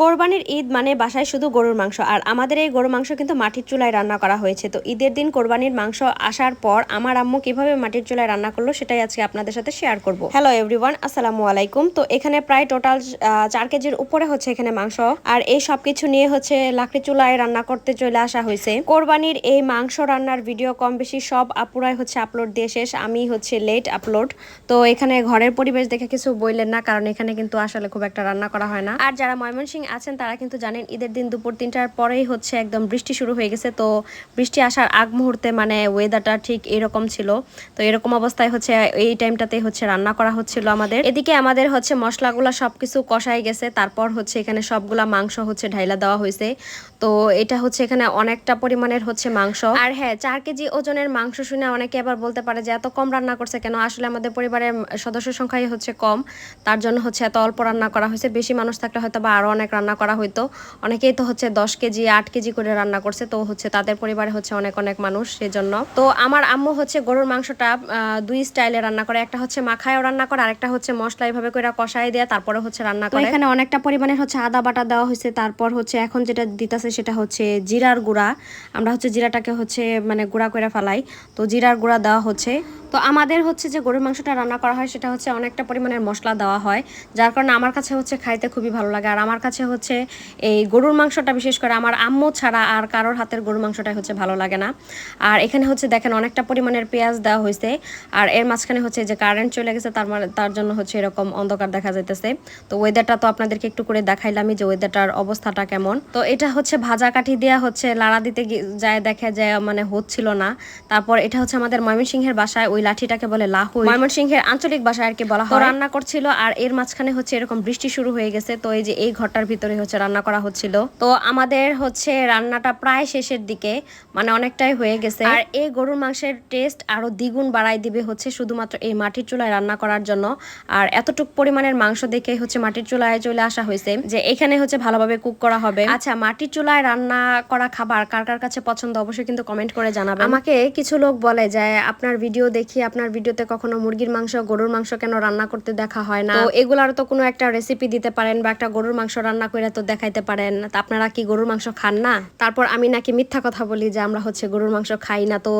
কোরবানির ঈদ মানে বাসায় শুধু গরুর মাংস, আর আমাদের এই গরুর মাংস কিন্তু মাটির চুলায় রান্না করা হয়েছে। তো ঈদের দিন কোরবানির মাংস আসার পর আমার আম্মু কীভাবে মাটির চুলায় রান্না করল সেটাই আজকে আপনাদের সাথে শেয়ার করব। হ্যালো এভরিওয়ান আসসালামু আলাইকুম। তো এখানে প্রায় টোটাল চার কেজির উপরে হচ্ছে এখানে মাংস, আর এই সব কিছু নিয়ে হচ্ছে লাকড়ি চুলায় রান্না করতে চলে আসা হয়েছে। কোরবানির এই মাংস রান্নার ভিডিও কম বেশি সব আপুরাই হচ্ছে আপলোড দিয়ে শেষ, আমি হচ্ছে লেট আপলোড তো এখানে ঘরের পরিবেশ দেখে কিছু বললেন না, কারণ এখানে কিন্তু আসলে খুব একটা রান্না করা হয় না। আর যারা ময়মনসিং আছেন তারা কিন্তু জানেন ঈদের দিন দুপুর তিনটার পরেই হচ্ছে একদম বৃষ্টি শুরু হয়ে গেছে। তো বৃষ্টি আসার আগ মুহূর্তে মানে ওয়েদারটা ঠিক এরকম ছিল। তো এরকম অবস্থায় হচ্ছে এই টাইমটাতে হচ্ছে রান্না করা হচ্ছিল আমাদের। এদিকে আমাদের হচ্ছে মশলাগুলো সবকিছু কষাই গেছে। তারপর হচ্ছে এখানে সবগুলা মাংস হচ্ছে ঢাইলা দেওয়া হয়েছে। তো এটা হচ্ছে এখানে অনেকটা পরিমাণের হচ্ছে মাংস। আর হ্যাঁ চার কেজি ওজনের মাংস শুনে অনেকে আবার বলতে পারে যে, এত কম রান্না করছে কেন? আসলে আমাদের পরিবারের সদস্য সংখ্যাই হচ্ছে কম। তার জন্য হচ্ছে এত অল্প রান্না করা হয়েছে। বেশি মানুষ থাকলে হয়তো বা আরও অনেক রান্না করা হইতো। অনেকেই তো হচ্ছে দশ কেজি আট কেজি করে রান্না করছে তো হচ্ছে তাদের পরিবারে হচ্ছে অনেক অনেক মানুষ সেজন্য। তো আমার আম্মু হচ্ছে গরুর মাংসটা দুই স্টাইলে রান্না করে একটা হচ্ছে মাখায়ও রান্না করে আরেকটা হচ্ছে মশলা এইভাবে করে কষাই দেয় তারপরে হচ্ছে রান্না করে। এখানে অনেকটা পরিমাণের হচ্ছে আদা বাটা দেওয়া হয়েছে তারপর হচ্ছে এখন যেটা দিতেছে সেটা হচ্ছে জিরার গুঁড়া। আমরা হচ্ছে জিরাটাকে হচ্ছে মানে গুঁড়া করে ফেলাই তো জিরার গুঁড়া দেওয়া হচ্ছে। তো আমাদের হচ্ছে যে গরুর মাংসটা রান্না করা হয়, সেটা হচ্ছে অনেকটা পরিমাণের মশলা দেওয়া হয়, যার কারণে আমার কাছে হচ্ছে খাইতে খুবই ভালো লাগে। আর আমার কাছে হচ্ছে এই গরুর মাংসটা বিশেষ করে আমার আম্মু ছাড়া আর কারোর হাতের গরুর মাংসটাই হচ্ছে ভালো লাগে না। আর এখানে হচ্ছে দেখেন অনেকটা পরিমাণের পেঁয়াজ দেওয়া হয়েছে আর এর মাঝখানে হচ্ছে যে কারেন্ট চলে গেছে, তার মানে তার জন্য হচ্ছে এরকম অন্ধকার দেখা যাইতেছে। তো ওয়েদারটা তো আপনাদেরকে একটু করে দেখাইলামই যে ওয়েদারটার অবস্থাটা কেমন। তো এটা হচ্ছে ভাজা কাঠি দেওয়া হচ্ছে লাড়া দিতে যায়, দেখা যায় মানে হচ্ছিল না। তারপর এটা হচ্ছে আমাদের ময়মনসিংহের বাসায়, ওই লাঠিটাকে বলে লাহু ময়মনসিংহের আঞ্চলিক ভাষায় আর কি বলা হয়। রান্না করছিল আর এর মাঝখানে হচ্ছে এরকম বৃষ্টি শুরু হয়ে গেছে। তো এই যে এই ঘরটার ভিতরে হচ্ছে রান্না করা হচ্ছিল। তো আমাদের হচ্ছে রান্নাটা প্রায় শেষের দিকে মানে অনেকটাই হয়ে গেছে। আর এই গরুর মাংসের টেস্ট আরও দ্বিগুণ বাড়াই দিবে হচ্ছে শুধুমাত্র এই মাটির চুলায় রান্না করার জন্য। আর এতটুক পরিমাণের মাংস দেখে হচ্ছে মাটির চুলায় চলে আসা হয়েছে যে এখানে হচ্ছে ভালোভাবে কুক করা হবে। আচ্ছা মাটির চুলায় রান্না করা খাবার কার কার কাছে পছন্দ অবশ্যই কিন্তু কমেন্ট করে জানাবেন। আমাকে কিছু লোক বলে যে আপনার ভিডিও দেখি আপনার ভিডিওতে কখনো মুরগির মাংস গরুর মাংস কেন রান্না করতে দেখা হয় না? তো এগুলার তো কোনো একটা রেসিপি দিতে পারেন বা একটা গরুর মাংস রান্না করে তো দেখাইতে পারেন। তা আপনারা কি গরুর মাংস খান না? তারপর আমি নাকি মিথ্যা কথা বলি যে আমরা হচ্ছে গরুর মাংস খাই না। তো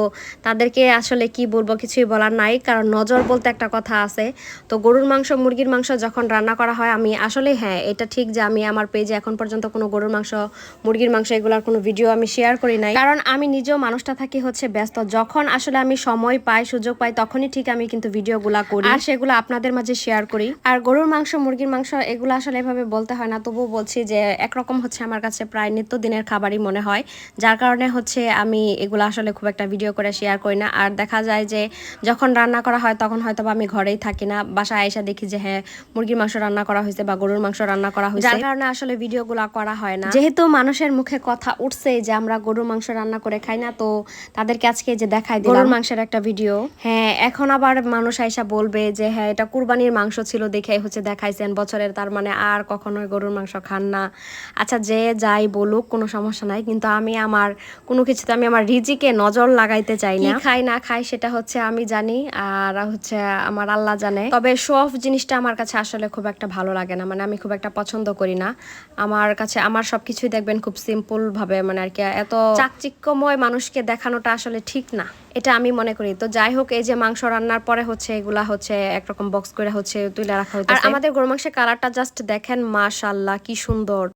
তাদেরকে আসলে কি বলব কিছুই বলার নাই কারণ নজর বলতে একটা কথা আছে। তো গরুর মাংস মুরগির মাংস যখন রান্না করা হয় আমি আসলে হ্যাঁ এটা ঠিক যে আমি আমার পেজে এখন পর্যন্ত কোনো গরুর মাংস মুরগির মাংস এগুলোর কোনো ভিডিও আমি শেয়ার করি নাই। কারণ আমি নিজেও মানুষটা থাকি হচ্ছে ব্যস্ত। যখন আসলে আমি সময় পাই সুযোগ পাই তখনই ঠিক আমি কিন্তু ভিডিওগুলা করি। আর সেগুলো আপনাদের মাঝে শেয়ার করি। আর গরুর মাংস মুরগির মাংস এগুলো আসলে এভাবে বলতে হয় না। তবুও বলছি যে একরকম হচ্ছে আমার কাছে প্রায় নিত্যদিনের খাবারই মনে হয়। যার কারণে হচ্ছে আমি এগুলো আসলে খুব একটা ভিডিও করে শেয়ার করি না। আর দেখা যায় যে যখন রান্না করা হয় তখন হয়তো আমি ঘরেই থাকি না। বাসায় এসে দেখি যে হ্যাঁ মুরগির মাংস রান্না করা হয়েছে বা গরুর মাংস রান্না করা হয়েছে। যার কারণে আসলে ভিডিওগুলো করা হয় না। যেহেতু মানুষের মুখে কথা উঠছে যে আমরা গরুর মাংস রান্না করে খাই না তো তাদেরকে আজকে যে দেখাই দিলাম। গরুর মাংসের একটা ভিডিও হ্যাঁ এখন আবার মানুষ আইসা বলবে যে হ্যাঁ এটা কুরবানির মাংস ছিল দেখে হচ্ছে দেখাইছেন বছরের তার মানে আর কখনোই গরুর মাংস খান না। আচ্ছা যে যাই বলুক কোনো সমস্যা নাই কিন্তু আমি আমার কোনো কিছুতে আমি আমার রিজিকে নজর লাগাইতে চাই না। খাই না খাই সেটা হচ্ছে আমি জানি আর হচ্ছে আমার আল্লাহ জানে। তবে শো অফ জিনিসটা আমার কাছে আসলে খুব একটা ভালো লাগে না মানে আমি খুব একটা পছন্দ করি না। আমার কাছে আমার সবকিছুই দেখবেন খুব সিম্পল ভাবে মানে আর কি এত চাকচিক্যময় মানুষকে দেখানোটা আসলে ঠিক না। এটা আমি মনে করি। তো যাই হোক এই যে মাংস রান্নার পরে হচ্ছে এগুলা হচ্ছে একরকম বক্স করে হচ্ছে তুলে রাখা হচ্ছে আর আমাদের গরু মাংসের কালারটা জাস্ট দেখেন মাশাল্লাহ কি সুন্দর।